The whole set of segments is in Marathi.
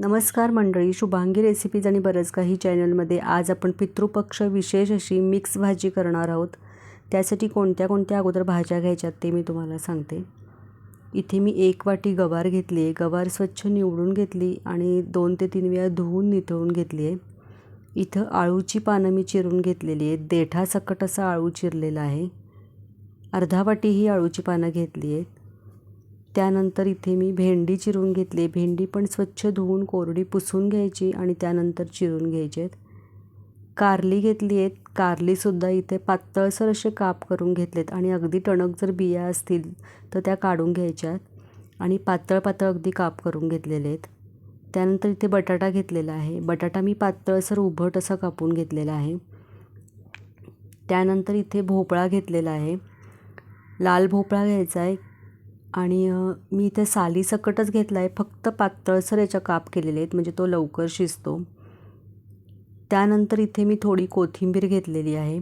नमस्कार मंडळी शुभांगी रेसिपीज आणि बरंच काही चॅनलमध्ये आज आपण पितृपक्ष विशेष अशी मिक्स भाजी करणार आहोत. त्यासाठी कोणत्या कोणत्या अगोदर भाज्या घ्यायच्यात ते मी तुम्हाला सांगते. इथे मी एक वाटी गवार घेतली आहे. गवार स्वच्छ निवडून घेतली आणि दोन ते तीन वेळा धुवून निथळून घेतली आहे. इथं आळूची पानं मी चिरून घेतलेली आहेत. देठासकट असा आळू चिरलेला आहे. अर्धा वाटी ही आळूची पानं घेतली आहेत. त्यानंतर इथे मी भेंडी चिरून घेतली. भेंडी पण स्वच्छ धुवून कोरडी पुसून घ्यायची आणि त्यानंतर चिरून घ्यायची आहेत. कारली घेतली आहेत. कारलीसुद्धा इथे पातळसर असे काप करून घेतलेत आणि अगदी टणक जर बिया असतील तर त्या काढून घ्यायच्यात आणि पातळ पातळ अगदी काप करून घेतलेले आहेत. त्यानंतर इथे बटाटा घेतलेला आहे. बटाटा मी पातळसर उभट असा कापून घेतलेला आहे. त्यानंतर इथे भोपळा घेतलेला आहे. लाल भोपळा घ्यायचा आहे. आणि मी इथे सालीसकटच घेतला आहे फक्त पातळसर याच्या काप केलेले आहेत म्हणजे तो लवकर शिजतो. त्यानंतर इथे मी थोडी कोथिंबीर घेतलेली आहे.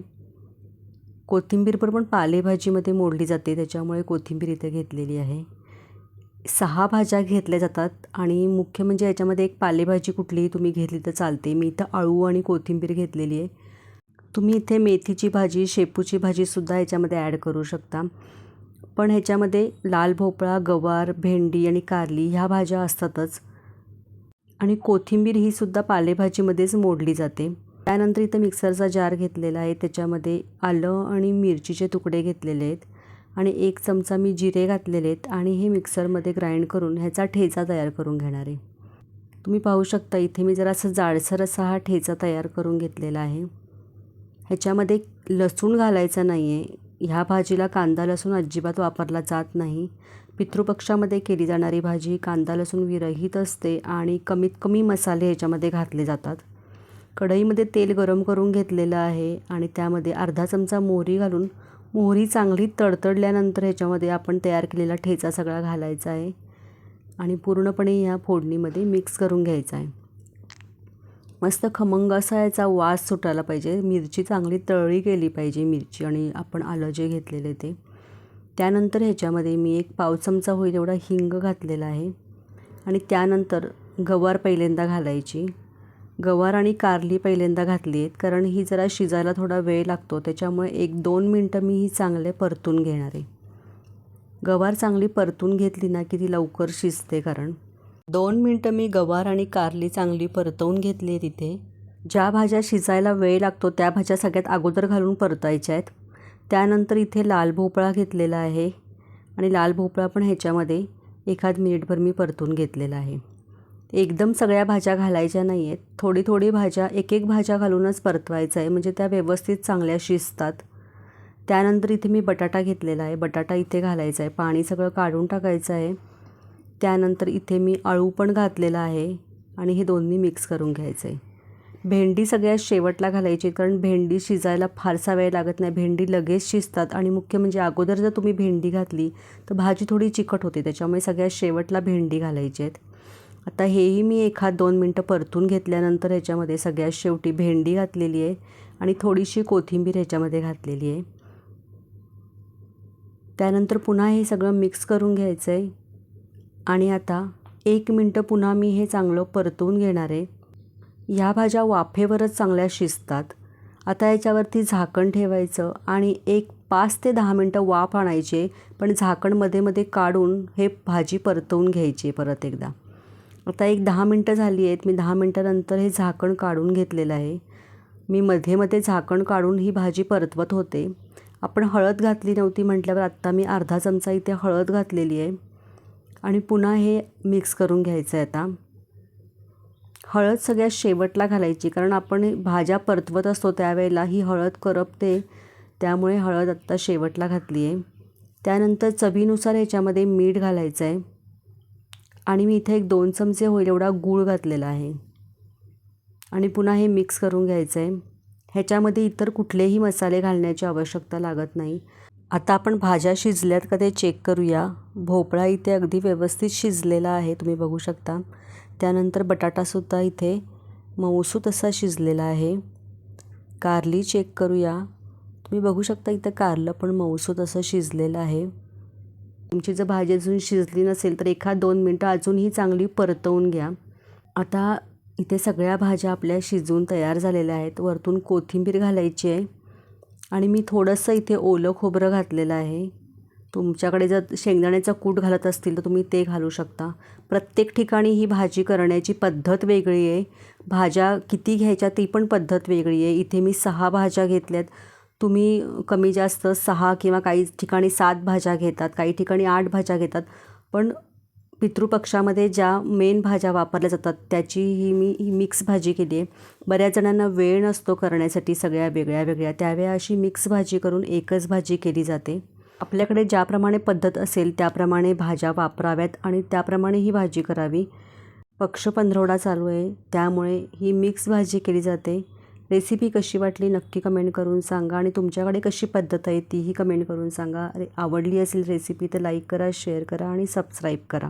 कोथिंबीर पण पालेभाजीमध्ये मोडली जाते त्याच्यामुळे कोथिंबीर इथे घेतलेली आहे. सहा भाज्या घेतल्या जातात आणि मुख्य म्हणजे याच्यामध्ये एक पालेभाजी कुठलीही तुम्ही घेतली तर चालते. मी इथं आळू आणि कोथिंबीर घेतलेली आहे. तुम्ही इथे मेथीची भाजी शेपूची भाजीसुद्धा याच्यामध्ये ॲड करू शकता. पण ह्याच्यामध्ये लाल भोपळा गवार भेंडी आणि कारली ह्या भाज्या असतातच. आणि कोथिंबीर ही सुद्धा पालेभाजीमध्येच मोडली जाते. त्यानंतर इथं मिक्सरचा जार घेतलेला आहे. त्याच्यामध्ये आलं आणि मिरचीचे तुकडे घेतलेले आहेत. आणि एक चमचा मी जिरे घातलेले आहेत आणि हे मिक्सरमध्ये ग्राइंड करून ह्याचा ठेचा तयार करून घेणार आहे. तुम्ही पाहू शकता इथे मी जरा असं जाडसर असा हा ठेचा तयार करून घेतलेला आहे. ह्याच्यामध्ये लसूण घालायचा नाही आहे ह्या भाजीला कांदा लसूण अजिबात वापरला जात नाही. पितृपक्षामध्ये केली जाणारी भाजी कांदा लसूण विरहित असते आणि कमीत कमी मसाले ह्याच्यामध्ये घातले जातात. कढईमध्ये तेल गरम करून घेतलेलं आहे आणि त्यामध्ये अर्धा चमचा मोहरी घालून मोहरी चांगली तडतडल्यानंतर ह्याच्यामध्ये आपण तयार केलेला ठेचा सगळा घालायचा आहे आणि पूर्णपणे ह्या फोडणीमध्ये मिक्स करून घ्यायचा आहे. मस्त खमंग असा याचा वास सुटायला पाहिजे. मिरची चांगली तळली गेली पाहिजे मिरची आणि आपण आलं जे घेतलेले ते. त्यानंतर ह्याच्यामध्ये मी एक पाव चमचा होईल एवढा हिंग घातलेला आहे. आणि त्यानंतर गवार पहिल्यांदा घालायची. गवार आणि कारली पहिल्यांदा घातली आहेत कारण ही जरा शिजायला थोडा वेळ लागतो. त्याच्यामुळे एक दोन मिनटं मी ही चांगले परतून घेणार आहे. गवार चांगली परतून घेतली ना की ती लवकर शिजते कारण. दोन मिनटं मी गवार आणि कारली चांगली परतवून घेतली आहे तिथे. ज्या भाज्या शिजायला वेळ लागतो त्या भाज्या सगळ्यात अगोदर घालून परतायच्या आहेत. त्यानंतर इथे लाल भोपळा घेतलेला आहे आणि लाल भोपळा पण ह्याच्यामध्ये एखाद मिनिटभर मी परतून घेतलेला आहे. एकदम सगळ्या भाज्या घालायच्या नाही आहेत थोडी थोडी भाज्या एक एक भाज्या घालूनच परतवायचं आहे. म्हणजे त्या व्यवस्थित चांगल्या शिजतात. त्यानंतर इथे मी बटाटा घेतलेला आहे. बटाटा इथे घालायचा आहे. पाणी सगळं काढून टाकायचं आहे. त्यानंतर इथे मी आळू पण घातलेला आहे आणि हे दोन्ही मिक्स करून घ्यायचं आहे भेंडी सगळ्यात शेवटला घालायची कारण भेंडी शिजायला फारसा वेळ लागत नाही. भेंडी लगेच शिजतात आणि मुख्य म्हणजे अगोदर जर तुम्ही भेंडी घातली तर भाजी थोडी चिकट होते त्याच्यामुळे सगळ्यात शेवटला भेंडी घालायची आहेत. आता हेही मी एखाद दोन मिनटं परतून घेतल्यानंतर ह्याच्यामध्ये सगळ्यात शेवटी भेंडी घातलेली आहे आणि थोडीशी कोथिंबीर ह्याच्यामध्ये घातलेली आहे. त्यानंतर पुन्हा हे सगळं मिक्स करून घ्यायचं आहे आणि आता एक मिनटं पुन्हा मी हे चांगलं परतवून घेणार आहे. ह्या भाज्या वाफेवरच चांगल्या शिजतात. आता याच्यावरती झाकण ठेवायचं आणि एक पाच ते दहा मिनटं वाफ आणायचे पण झाकणमध्ये मध्ये काढून हे भाजी परतवून घ्यायची परत एकदा. आता एक दहा मिनटं झाली आहेत. मी दहा मिनटानंतर हे झाकण काढून घेतलेलं आहे. मी मध्ये मध्ये झाकण काढून ही भाजी परतवत होते. आपण हळद घातली नव्हती म्हटल्यावर आत्ता मी अर्धा चमचा इथे हळद घातलेली आहे. आणि पुन्हा हे मिक्स करून घ्यायचं आहे आता. हळद सगळ्यात शेवटला घालायची कारण आपण भाज्या परतवत असतो त्यावेळेला ही हळद करपते त्यामुळे हळद आत्ता शेवटला घातली आहे. त्यानंतर चवीनुसार ह्याच्यामध्ये मीठ घालायचं आहे. आणि मी इथे एक दोन चमचे होईल एवढा गूळ घातलेला आहे. आणि पुन्हा हे मिक्स करून घ्यायचं आहे. ह्याच्यामध्ये इतर कुठलेही मसाले घालण्याची आवश्यकता लागत नाही. आता आपण भाज्या शिजल्यात का ते चेक करूया. भोपळा इथे अगदी व्यवस्थित शिजलेला आहे तुम्ही बघू शकता. त्यानंतर बटाटासुद्धा इथे मऊसू तसा शिजलेला आहे. कारली चेक करूया. तुम्ही बघू शकता इथं कारलं पण मऊसू तसं शिजलेलं आहे. तुमची जर भाजी अजून शिजली नसेल तर एखाद दोन मिनटं अजूनही चांगली परतवून घ्या. आता इथे सगळ्या भाज्या आपल्या शिजून तयार झालेल्या आहेत. वरतून कोथिंबीर घालायची आहे. आणि मी थोडंसं इथे ओलं खोबरं घातलेलं आहे. तुमच्याकडे जर शेंगदाण्याचा कूट घालत असतील तर तुम्ही ते घालू शकता. प्रत्येक ठिकाणी ही भाजी करण्याची पद्धत वेगळी आहे. भाज्या किती घ्यायच्या ती पण पद्धत वेगळी आहे. इथे मी सहा भाज्या घेतल्यात. तुम्ही कमी जास्त सहा किंवा काही ठिकाणी सात भाज्या घेतात काही ठिकाणी आठ भाज्या घेतात. पण पितृपक्षामध्ये ज्या मेन भाज्या वापरल्या जातात त्याची ही मी ही मिक्स भाजी केली आहे. बऱ्याच जणांना वेळ नसतो करण्यासाठी सगळ्या वेगळ्या वेगळ्या. त्यावेळी अशी मिक्स भाजी करून एकच भाजी केली जाते. आपल्याकडे ज्याप्रमाणे पद्धत असेल त्याप्रमाणे भाज्या वापराव्यात आणि त्याप्रमाणे ही भाजी करावी. पक्ष पंधरवडा चालू आहे त्यामुळे ही मिक्स भाजी केली जाते. रेसिपी कशी वाटली नक्की कमेंट करून सांगा आणि तुमच्याकडे कशी पद्धत आहे तीही कमेंट करून सांगा. अरे आवडली असेल रेसिपी तर लाईक करा शेअर करा आणि सबस्क्राईब करा.